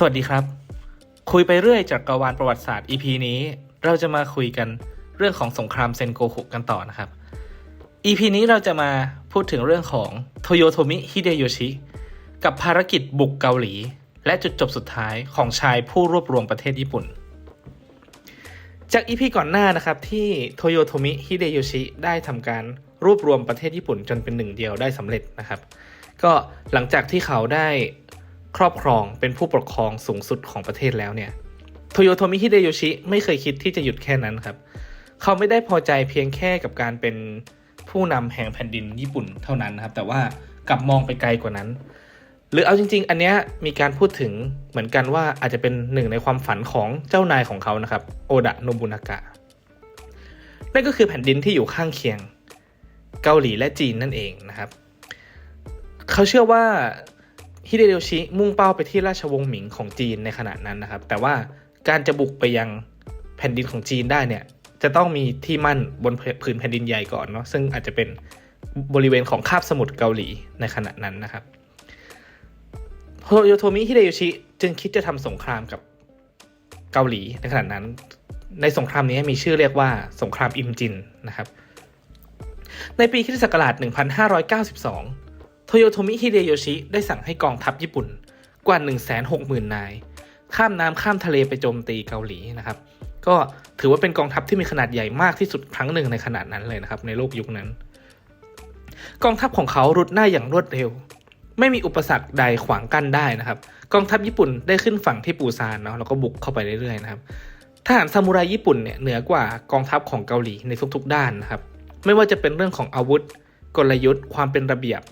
สวัสดีครับ คุยไปเรื่อยจากกวาลประวัติศาสตร์ EP นี้ เราจะมาคุยกันเรื่องของสงครามเซนโกคุกันต่อนะครับ EP นี้เราจะมาพูดถึงเรื่องของโทโยโทมิฮิเดโยชิกับภารกิจบุกเกาหลี และจุดจบสุดท้ายของชายผู้รวบรวมประเทศญี่ปุ่น จาก EP ก่อนหน้านะครับที่โทโยโทมิฮิเดโยชิได้ทำการรวบรวมประเทศญี่ปุ่นจนเป็นหนึ่งเดียวได้สำเร็จนะครับ ก็หลังจากที่เขาได้ ครอบครองเป็นผู้ปกครองสูงสุดของประเทศแล้วเนี่ยโทโยโทมิฮิเดโยชิไม่เคยคิดที่จะหยุดแค่นั้นครับ เขาไม่ได้พอใจเพียงแค่กับการเป็นผู้นำแห่งแผ่นดินญี่ปุ่นเท่านั้นนะครับ แต่ว่ากลับมองไปไกลกว่านั้น หรือเอาจริง ๆ อันเนี้ยมีการพูดถึงเหมือนกันว่าอาจจะเป็นหนึ่งในความฝันของเจ้านายของเขานะครับโอดะโนบุนากะนั่นก็คือแผ่นดินที่อยู่ข้างเคียง เกาหลีและจีนนั่นเองนะครับ เขาเชื่อว่า ฮิเดโยชิมุ่งเป้าไปที่ราชวงศ์หมิงของจีนในขณะนั้นนะครับ แต่ว่าการจะบุกไปยังแผ่นดินของจีนได้เนี่ย จะต้องมีที่มั่นบนผืนแผ่นดินใหญ่ก่อนเนาะซึ่งอาจจะเป็นบริเวณของคาบสมุทรเกาหลีในขณะนั้นนะครับโทโยโทมิฮิเดโยชิจึงคิดจะทำสงครามกับเกาหลีในขณะนั้น ในสงครามนี้มีชื่อเรียกว่าสงครามอิมจินนะครับ ในปีคริสตศักราช 1592 โทโยโทมิฮิเดโยชิได้สั่งให้กองทัพญี่ปุ่นกว่า 160,000 นาย ข้ามน้ำข้ามทะเลไปโจมตีเกาหลีนะครับ ก็ถือว่าเป็นกองทัพที่มีขนาดใหญ่มากที่สุดครั้งหนึ่งในขนาดนั้นเลยนะครับ ในโลกยุคนั้น กองทัพของเขารุดหน้าอย่างรวดเร็ว ไม่มีอุปสรรคใดขวางกั้นได้นะครับ กองทัพญี่ปุ่นได้ขึ้นฝั่งที่ปูซานเนาะแล้วก็บุกเข้าไปเรื่อยๆนะครับทหารซามูไรญี่ปุ่นเนี่ยเหนือกว่ากองทัพของเกาหลีในทุกๆ ด้านนะครับ ไม่ว่าจะเป็นเรื่องของอาวุธ กลยุทธ์ ความเป็นระเบียบ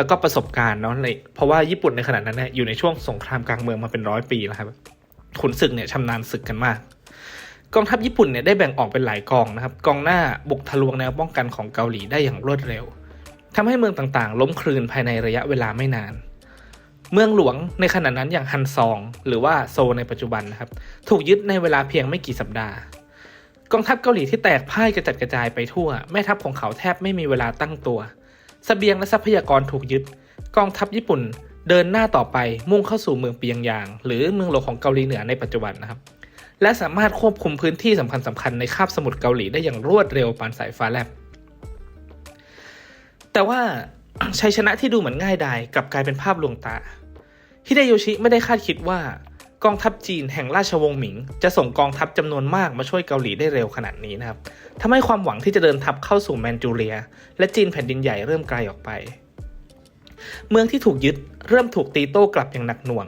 แล้วก็ประสบการณ์เนาะในเพราะว่าญี่ปุ่นในขณะนั้นเนี่ยอยู่ในช่วงสงครามกลางเมืองมาเป็นร้อยปีแล้วครับขุนศึกเนี่ยชำนาญศึกกันมาก กองทัพญี่ปุ่นเนี่ยได้แบ่งออกเป็นหลายกองนะครับ กองหน้าบุกทะลวงแนวป้องกันของเกาหลีได้อย่างรวดเร็วทำให้เมืองต่างๆ ล้มคลืนภายในระยะเวลาไม่นาน เมืองหลวงในขณะนั้นอย่างฮันซอง หรือว่าโซในปัจจุบันนะครับ ถูกยึดในเวลาเพียงไม่กี่สัปดาห์ กองทัพเกาหลีที่แตกพ่ายกระจัดกระจายไปทั่ว แม่ทัพของเขาแทบไม่มีเวลาตั้งตัวเสบียงและทรัพยากรถูกยึด กองทัพญี่ปุ่นเดินหน้าต่อไปมุ่งเข้าสู่เมืองเปียงยาง หรือเมืองหลวงของเกาหลีเหนือในปัจจุบันนะครับ และสามารถควบคุมพื้นที่สำคัญสคัญในคาบสมุทรเกาหลีได้อย่างรวดเร็วปานสายฟ้าแลบ แต่ว่าชัยชนะที่ดูเหมือนง่ายดายกลับกลายเป็นภาพลวงตาฮิเดโยชิไม่ได้คาดคิดว่า กองทัพจีนแห่งราชวงศ์หมิง จะส่งกองทัพจำนวนมากมาช่วยเกาหลีได้เร็วขนาดนี้นะครับทำให้ความหวังที่จะเดินทัพเข้าสู่แมนจูเรีย และจีนแผ่นดินใหญ่เริ่มไกลออกไป เมืองที่ถูกยึดเริ่มถูกตีโต้กลับอย่างหนักหน่วง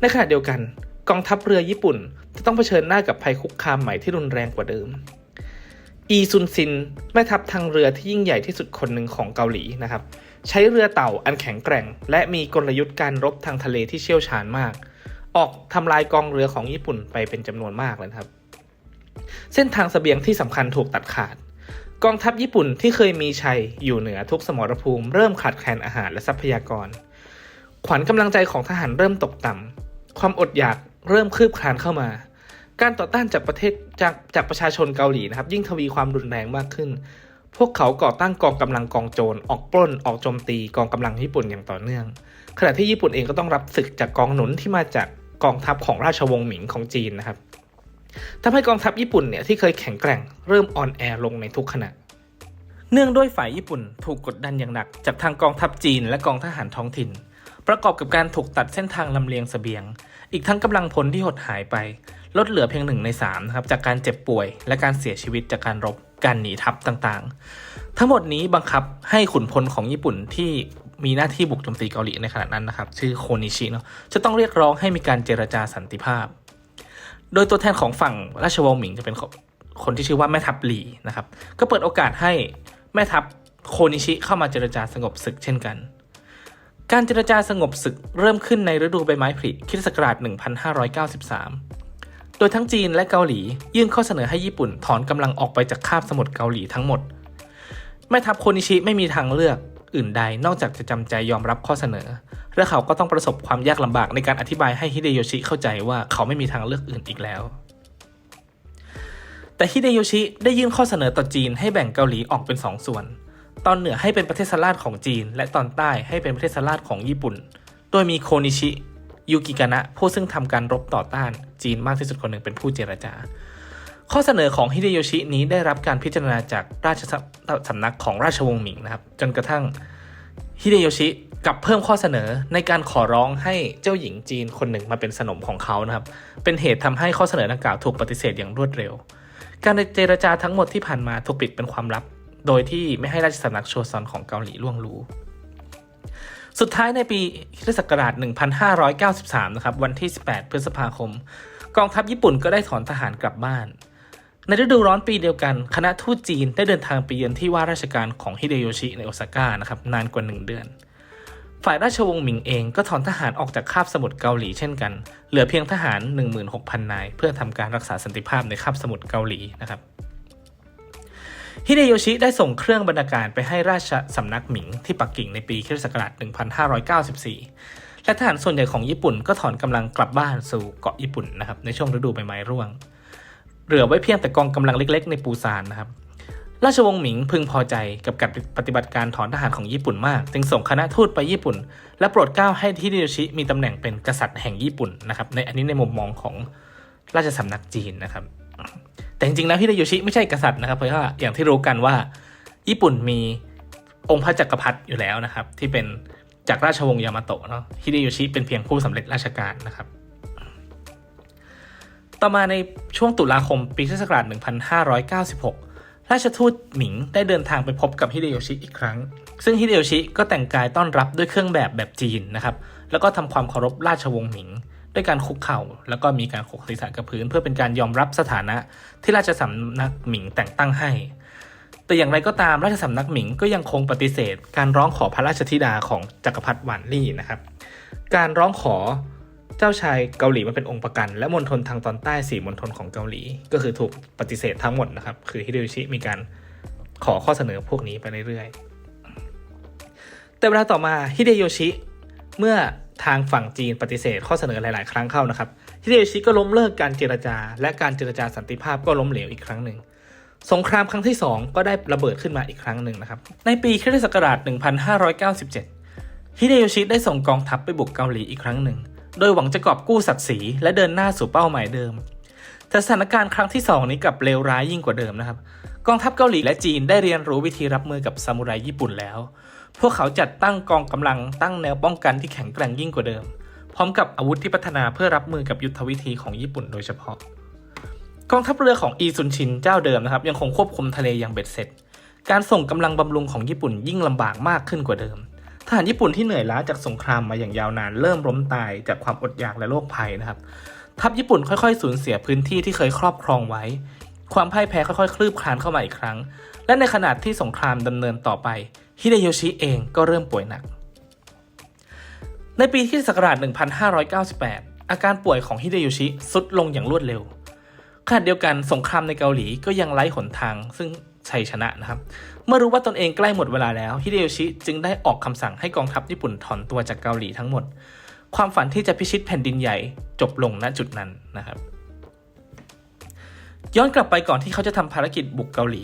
ในขณะเดียวกัน กองทัพเรือญี่ปุ่นจะต้องเผชิญหน้ากับภัยคุกคามใหม่ที่รุนแรงกว่าเดิม อีซุนซินแม่ทัพทางเรือที่ยิ่งใหญ่ที่สุดคนหนึ่งของเกาหลีนะครับ ใช้เรือเต่าอันแข็งแกร่ง และมีกลยุทธ์การรบทางทะเลที่เชี่ยวชาญมาก ออกทำลายกองเรือของญี่ปุ่นไปเป็นจำนวนมากเลยครับ เส้นทางเสบียงที่สำคัญถูกตัดขาด กองทัพญี่ปุ่นที่เคยมีชัยอยู่เหนือทุกสมรภูมิเริ่มขาดแคลนอาหารและทรัพยากร ขวัญกำลังใจของทหารเริ่มตกต่ำความอดอยากเริ่มคืบคลานเข้ามา การต่อต้านจากประเทศจากจากประชาชนเกาหลีนะครับ ยิ่งทวีความรุนแรงมากขึ้น พวกเขาก่อตั้งกองกำลังกองโจรออกปล้นออกโจมตีกองกำลังญี่ปุ่นอย่างต่อเนื่อง ขณะที่ญี่ปุ่นเองก็ต้องรับศึกจากกองหนุนที่มาจาก กองทัพของราชวงศ์หมิงของจีนนะครับทำให้กองทัพญี่ปุ่นเนี่ยที่เคยแข็งแกร่งเริ่มอ่อนแอลงในทุกขณะ เนื่องด้วยฝ่ายญี่ปุ่นถูกกดดันอย่างหนัก จากทางกองทัพจีนและกองทหารท้องถิ่น ประกอบกับการถูกตัดเส้นทางลำเลียงเสบียง อีกทั้งกำลังพลที่หดหายไป ลดเหลือเพียงหนึ่งในสามนะครับจากการเจ็บป่วย และการเสียชีวิตจากการรบการหนีทัพต่างๆ ทั้งหมดนี้บังคับให้ขุนพลของญี่ปุ่นที่ มีหน้าที่บุกโจมตีเกาหลีในขณะนั้นนะครับ ชื่อโคนิชิเนาะจะต้องเรียกร้องให้มีการเจรจาสันติภาพ โดยตัวแทนของฝั่งราชวงศ์หมิงจะเป็นคนที่ชื่อว่าแม่ทัพหลีนะครับ ก็เปิดโอกาสให้แม่ทัพโคนิชิเข้ามาเจรจาสงบศึกเช่นกัน การเจรจาสงบศึกเริ่มขึ้นในฤดูใบไม้ผลิคริสตศักราช 1593 โดยทั้งจีนและเกาหลียื่นข้อเสนอให้ญี่ปุ่นถอนกำลังออกไปจากคาบสมุทรเกาหลีทั้งหมด แม่ทัพโคนิชิไม่มีทางเลือก อื่นใดนอกจากจะจำใจยอมรับข้อเสนอ และเขาก็ต้องประสบความยากลำบากในการอธิบายให้ฮิเดโยชิเข้าใจว่าเขาไม่มีทางเลือกอื่นอีกแล้ว แต่ฮิเดโยชิได้ยื่นข้อเสนอต่อจีนให้แบ่งเกาหลีออกเป็นสองส่วน ตอนเหนือให้เป็นประเทศสลาดของจีน และตอนใต้ให้เป็นประเทศสลาดของญี่ปุ่น โดยมีโคนิชิยูกิกานะผู้ซึ่งทำการรบต่อต้านจีนมากที่สุดคนหนึ่งเป็นผู้เจรจา ข้อเสนอของฮิเดโยชินี้ได้รับการพิจารณาจากราชสำนักของราชวงศ์หมิงนะครับ จนกระทั่งฮิเดโยชิกลับเพิ่มข้อเสนอในการขอร้องให้เจ้าหญิงจีนคนหนึ่งมาเป็นสนมของเขานะครับ เป็นเหตุทำให้ข้อเสนอดังกล่าวถูกปฏิเสธอย่างรวดเร็ว การเจรจาทั้งหมดที่ผ่านมาถูกปิดเป็นความลับ โดยที่ไม่ให้ราชสำนักโชซอนของเกาหลีล่วงรู้ สุดท้ายในปีคศักราช1593 นะครับ วันที่ 18 พฤษภาคม กองทัพญี่ปุ่นก็ได้ถอนทหารกลับบ้าน ในฤดูร้อนปีเดียวกัน คณะทูตจีนได้เดินทางไปเยือนที่ว่าราชการของฮิเดโยชิในโอซาก้านะครับนานกว่า 1 เดือน ฝ่ายราชวงศ์หมิงเองก็ถอนทหารออกจากคาบสมุทรเกาหลีเช่นกัน เหลือเพียงทหาร 16,000 นาย เพื่อทำการรักษาสันติภาพในคาบสมุทรเกาหลีนะครับฮิเดโยชิได้ส่งเครื่องบรรณาการไปให้ราชสำนักหมิงที่ปักกิ่งในปีคศักราช1594 และทหารส่วนใหญ่ของญี่ปุ่นก็ถอนกำลังกลับบ้านสู่เกาะญี่ปุ่นนะครับในช่วงฤดูใบไม้ร่วง เหลือไว้เพียงแต่กองกำลังเล็ก ๆ ในปูซานนะครับ ราชวงศ์หมิงพึงพอใจกับการปฏิบัติการถอนทหารของญี่ปุ่นมาก จึงส่งคณะทูตไปญี่ปุ่น และโปรดเกล้าให้ฮิเดโยชิมีตำแหน่งเป็นกษัตริย์แห่งญี่ปุ่นนะครับ ในอันนี้ในมุมมองของราชสำนักจีนนะครับ แต่จริงๆแล้วฮิเดโยชิไม่ใช่กษัตริย์นะครับ เพราะว่าอย่างที่รู้กันว่า ญี่ปุ่นมีองค์พระจักรพรรดิอยู่แล้วนะครับ ที่เป็นจากราชวงศ์ยามาโตะเนาะฮิเดโยชิเป็นเพียงผู้สำเร็จราชการนะครับ ต่อมาในช่วงตุลาคมปีทศักราช1596 ราชทูตหมิงได้เดินทางไปพบกับฮิเดโยชิอีกครั้ง ซึ่งฮิเดโยชิก็แต่งกายต้อนรับด้วยเครื่องแบบแบบจีนนะครับแล้วก็ทำความเคารพราชวงศ์หมิง ด้วยการคุกเข่า แล้วก็มีการขกศีรษะกับพื้น เพื่อเป็นการยอมรับสถานะที่ราชสำนักหมิงแต่งตั้งให้ แต่อย่างไรก็ตามราชสำนักหมิงก็ยังคงปฏิเสธ การร้องขอพระราชธิดาของจักรพรรดิหวานลี่นะครับ การร้องขอ จ้าชายเกาหลีมาเป็นองค์ประกัน และมณฑลทางตอนใต้สี่มณฑลของเกาหลี ก็คือถูกปฏิเสธทั้งหมดนะครับ คือฮิเดโยชิมีการขอข้อเสนอพวกนี้ไปเรื่อยๆ แต่เวลาต่อมาฮิเดโยชิเมื่อทางฝั่งจีนปฏิเสธข้อเสนอหลาย ๆ ครั้งเข้านะครับฮิเดโยชิก็ล้มเลิกการเจรจา และการเจรจาสันติภาพก็ล้มเหลวอีกครั้งหนึ่งสงครามครั้งที่ 2 ก็ได้ระเบิดขึ้นมาอีกครั้งหนึ่งนะครับ ในปีคริสตศักราช 1597 ฮิเดโยชิได้ส่งกองทัพไปบุกเกาหลีอีกครั้งหนึ่ง โดยหวังจะกอบกู้ศักดิ์ศรีและเดินหน้าสู่เป้าหมายเดิม แต่สถานการณ์ครั้งที่ 2 นี้กลับเลวร้ายยิ่งกว่าเดิมนะครับ กองทัพเกาหลีและจีนได้เรียนรู้วิธีรับมือกับซามูไรญี่ปุ่นแล้ว พวกเขาจัดตั้งกองกำลังตั้งแนวป้องกันที่แข็งแกร่งยิ่งกว่าเดิม พร้อมกับอาวุธที่พัฒนาเพื่อรับมือกับยุทธวิธีของญี่ปุ่นโดยเฉพาะ กองทัพเรือของอีซุนชินเจ้าเดิมนะครับยังคงควบคุมทะเลอย่างเบ็ดเสร็จ การส่งกำลังบำรุงของญี่ปุ่นยิ่งลำบากมากขึ้นกว่าเดิม หารญี่ปุ่นที่เหนื่อยล้าจากสงครามมาอย่างยาวนานเริ่มล้มตายจากความอดอยากและโรคภัยนะครับ ทัพญี่ปุ่นค่อยๆสูญเสียพื้นที่ที่เคยครอบครองไว้ ความพ่ายแพ้ค่อยๆ คลืบคลานเข้ามาอีกครั้ง และในขณะที่สงครามดำเนินต่อไป ฮิเดโยชิเองก็เริ่มป่วยหนัก ในปีที่ศักราช 1598 อาการป่วยของฮิเดโยชิทรุดลงอย่างรวดเร็วขณะเดียวกันสงครามในเกาหลีก็ยังไร้หนทาง ซึ่ง ชัยชนะนะครับ เมื่อรู้ว่าตนเองใกล้หมดเวลาแล้วฮิเดโยชิจึงได้ออกคำสั่งให้กองทัพญี่ปุ่นถอนตัวจากเกาหลีทั้งหมด ความฝันที่จะพิชิตแผ่นดินใหญ่จบลงณจุดนั้นนะครับ ย้อนกลับไปก่อนที่เขาจะทำภารกิจบุกเกาหลี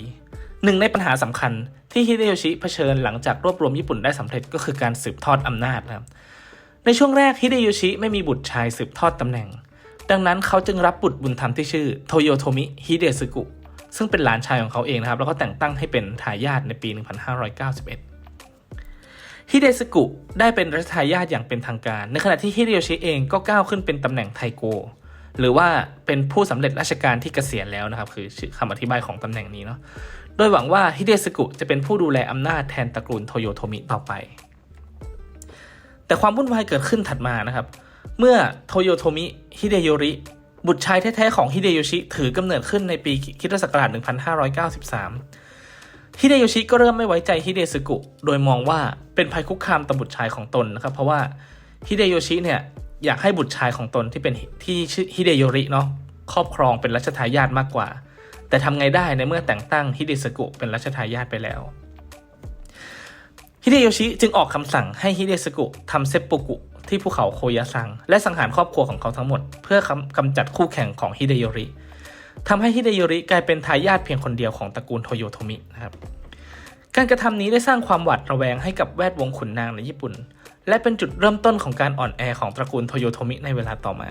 หนึ่งในปัญหาสำคัญที่ฮิเดโยชิเผชิญหลังจากรวบรวมญี่ปุ่นได้สำเร็จก็คือการสืบทอดอำนาจนะครับในช่วงแรกฮิเดโยชิไม่มีบุตรชายสืบทอดตำแหน่ง ดังนั้นเขาจึงรับบุตรบุญธรรมที่ชื่อโทโยโทมิฮิเดซึกุ ซึ่งเป็นหลานชายของเขาเองนะครับ แล้วก็แต่งตั้งให้เป็นทายาทในปี 1591 ฮิเดซึกุได้เป็นรัชทายาทอย่างเป็นทางการ ในขณะที่ฮิเดโยชิเองก็ก้าวขึ้นเป็นตำแหน่งไทโก หรือว่าเป็นผู้สำเร็จราชการที่เกษียณแล้วนะครับ คือชื่อคำอธิบายของตำแหน่งนี้เนาะ โดยหวังว่าฮิเดซึกุจะเป็นผู้ดูแลอำนาจแทนตระกูลโทโยโทมิต่อไป แต่ความวุ่นวายเกิดขึ้นถัดมานะครับ เมื่อโทโยโทมิฮิเดโยริ บุตรชายแท้ๆของฮิเดโยชิถือกำเนิดขึ้นในปีคริสตศักราช 1593 ฮิเดโยชิก็เริ่มไม่ไว้ใจฮิเดซึกุ โดยมองว่าเป็นภัยคุกคามต่อบุตรชายของตนนะครับ เพราะว่าฮิเดโยชิเนี่ยอยากให้บุตรชายของตนที่เป็นที่ชื่อฮิเดโยริเนาะครอบครองเป็นรัชทายาทมากกว่า แต่ทำไงได้ในเมื่อแต่งตั้งฮิเดซึกุเป็นรัชทายาทไปแล้ว ฮิเดโยชิจึงออกคำสั่งให้ฮิเดซึกุทำเซปปุกุ ที่ภูเขาโคยาซัง และสังหารครอบครัวของเขาทั้งหมด เพื่อกำจัดคู่แข่งของฮิเดโยริทำให้ฮิเดโยริกลายเป็นทายาทเพียงคนเดียวของตระกูลโทโยโทมินะครับการกระทำนี้ได้สร้างความหวาดระแวงให้กับแวดวงขุนนางในญี่ปุ่น และเป็นจุดเริ่มต้นของการอ่อนแอของตระกูลโทโยโทมิในเวลาต่อมา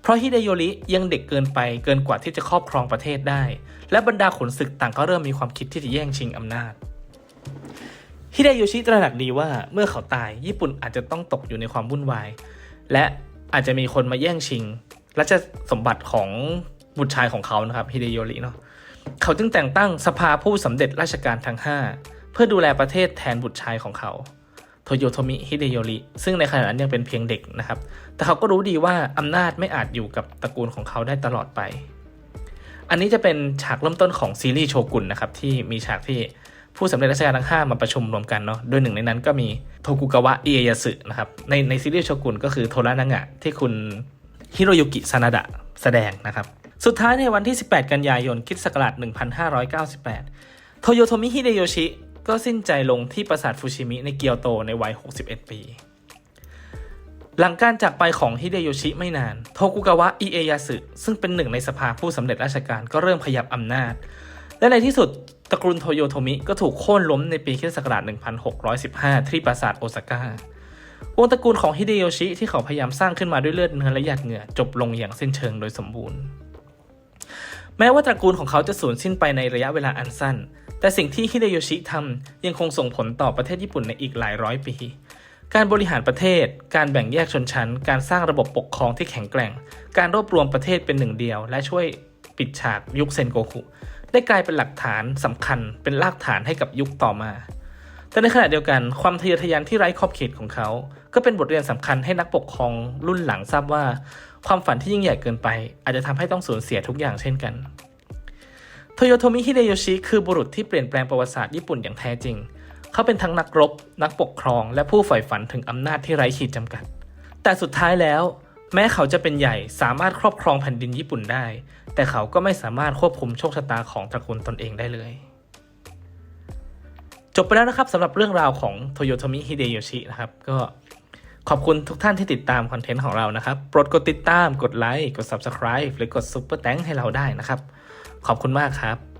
เพราะฮิเดโยริยังเด็กเกินไปเกินกว่าที่จะครอบครองประเทศได้ และบรรดาขุนศึกต่างก็เริ่มมีความคิดที่จะแย่งชิงอำนาจ ฮิเดโยชิตระหนักดีว่าเมื่อเขาตายญี่ปุ่นอาจจะต้องตกอยู่ในความวุ่นวาย และอาจจะมีคนมาแย่งชิงรัชสมบัติของบุตรชายของเขานะครับฮิเดโยริเนาะเขาจึงแต่งตั้งสภาผู้สำเร็จราชการทั้ง 5 เพื่อดูแลประเทศแทนบุตรชายของเขาโทโยโทมิฮิเดโยริซึ่งในขณะนั้นยังเป็นเพียงเด็กนะครับ แต่เขาก็รู้ดีว่าอำนาจไม่อาจอยู่กับตระกูลของเขาได้ตลอดไป อันนี้จะเป็นฉากเริ่มต้นของซีรีส์โชกุนนะครับที่มีฉากที่ ผู้สำเร็จราชการทั้ง 5 มาประชุมรวมกันเนาะ โดยหนึ่งในนั้นก็มีโทกุกาวะเอียาสึนะครับ ในในซีรีส์โชกุนก็คือโทระนางะที่คุณฮิโรยุกิซานาดะแสดงนะครับ สุดท้ายในวันที่ 18 กันยายนคริสต์ศักราช1598 โทโยโทมิฮิเดโยชิก็สิ้นใจลงที่ปราสาทฟูชิมิในเกียวโตในวัย 61 ปี หลังการจากไปของฮิเดโยชิไม่นาน โทกุกาวะอิเอยาสึซึ่งเป็นหนึ่งในสภาผู้สำเร็จราชการก็เริ่มขยับอำนาจ และในที่สุด ตระกูลโทโยโทมิก็ถูกโค่นล้มในปีคศ1615 ที่ปราสาทโอซาก้าวงตระกูลของฮิเดโยชิที่เขาพยายามสร้างขึ้นมาด้วยเลือดเนื้อและหยาดเหงื่อจบลงอย่างสิ้นเชิงโดยสมบูรณ์ แม้ว่าตระกูลของเขาจะสูญสิ้นไปในระยะเวลาอันสั้น แต่สิ่งที่ฮิเดโยชิทำยังคงส่งผลต่อประเทศญี่ปุ่นในอีกหลายร้อยปี การบริหารประเทศ การแบ่งแยกชนชั้น การสร้างระบบปกครองที่แข็งแกร่ง การรวบรวมประเทศเป็นหนึ่งเดียว และช่วยปิดฉากยุคเซนโกคุ ได้กลายเป็นหลักฐานสำคัญเป็นรากฐานให้กับยุคต่อมา แต่ในขณะเดียวกันความทะเยอทะยานที่ไร้ขอบเขตของเขา ก็เป็นบทเรียนสำคัญให้นักปกครองรุ่นหลังทราบว่า ความฝันที่ยิ่งใหญ่เกินไป อาจจะทำให้ต้องสูญเสียทุกอย่างเช่นกันโทโยโทมิฮิเดโยชิคือบุรุษที่เปลี่ยนแปลงประวัติศาสตร์ญี่ปุ่นอย่างแท้จริง เขาเป็นทั้งนักรบ นักปกครอง และผู้ใฝ่ฝันถึงอำนาจที่ไร้ขีดจำกัด แต่สุดท้ายแล้ว แม้เขาจะเป็นใหญ่สามารถครอบครองแผ่นดินญี่ปุ่นได้ แต่เขาก็ไม่สามารถควบคุมโชคชะตาของตระกูลตนเองได้เลย จบไปแล้วนะครับสำหรับเรื่องราวของโทโยโทมิฮิเดโยชินะครับก็ขอบคุณทุกท่านที่ติดตามคอนเทนต์ของเรานะครับโปรดกดติดตาม กดไลค์ กด Subscribe หรือกด Super แตงให้เราได้นะครับ ขอบคุณมากครับ